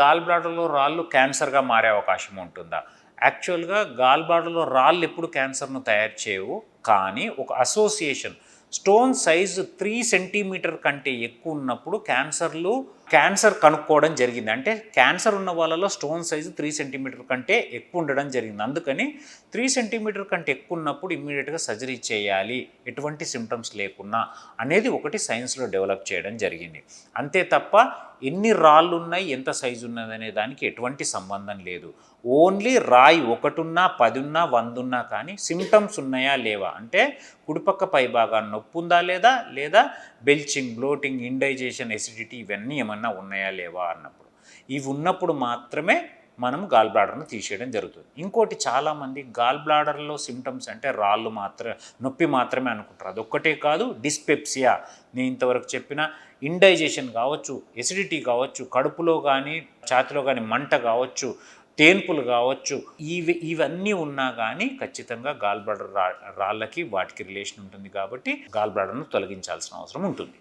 Gall బ్లాడర్లో రాళ్ళు క్యాన్సర్గా మారే అవకాశం ఉంటుందా? యాక్చువల్గా గాల్ బ్లాడర్లో రాళ్ళు ఎప్పుడు క్యాన్సర్ను తయారు చేయవు. కానీ ఒక association stone size three centimetre కంటే ఎక్కువ ఉన్నప్పుడు క్యాన్సర్లు క్యాన్సర్ కనుక్కోవడం జరిగింది. అంటే క్యాన్సర్ ఉన్న వాళ్ళలో స్టోన్ సైజు త్రీ సెంటీమీటర్ కంటే ఎక్కువ ఉండడం జరిగింది. అందుకని త్రీ సెంటీమీటర్ కంటే ఎక్కువ ఉన్నప్పుడు ఇమ్మీడియట్గా సర్జరీ చేయాలి. ఎటువంటి సిమ్టమ్స్ లేకున్నా అనేది ఒకటి సైన్స్లో డెవలప్ చేయడం జరిగింది. అంతే తప్ప ఎన్ని రాళ్ళు ఉన్నాయి ఎంత సైజు ఉన్నదనే దానికి ఎటువంటి సంబంధం లేదు. ఓన్లీ రాయి ఒకటున్నా పదున్నా వందున్నా కానీ సిమ్టమ్స్ ఉన్నాయా లేవా? అంటే కుడిపక్క పై భాగాన్ని నొప్పి ఉందా లేదా? లేదా బెల్చింగ్ బ్లోటింగ్ ఇండైజేషన్ ఎసిడిటీ ఇవన్నీ ఏమన్నా ఉన్నాయా లేవా అన్నప్పుడు. ఇవి ఉన్నప్పుడు మాత్రమే మనం గాల్ బ్లాడర్ను తీసేయడం జరుగుతుంది. ఇంకోటి చాలామంది గాల్ బ్లాడర్లో సిమ్టమ్స్ అంటే రాళ్ళు మాత్రమే నొప్పి మాత్రమే అనుకుంటారు. అదొక్కటే కాదు డిస్పెప్సియా నేను ఇంతవరకు చెప్పిన ఇండైజేషన్ కావచ్చు ఎసిడిటీ కావచ్చు కడుపులో కానీ ఛాతిలో కానీ మంట కావచ్చు తేన్పులు కావచ్చు ఇవి ఇవన్నీ ఉన్నా కానీ ఖచ్చితంగా గాల్ బ్లాడర్ రా రాళ్ళకి వాటికి రిలేషన్ ఉంటుంది కాబట్టి గాల్ బ్లాడర్ను తొలగించాల్సిన అవసరం ఉంటుంది.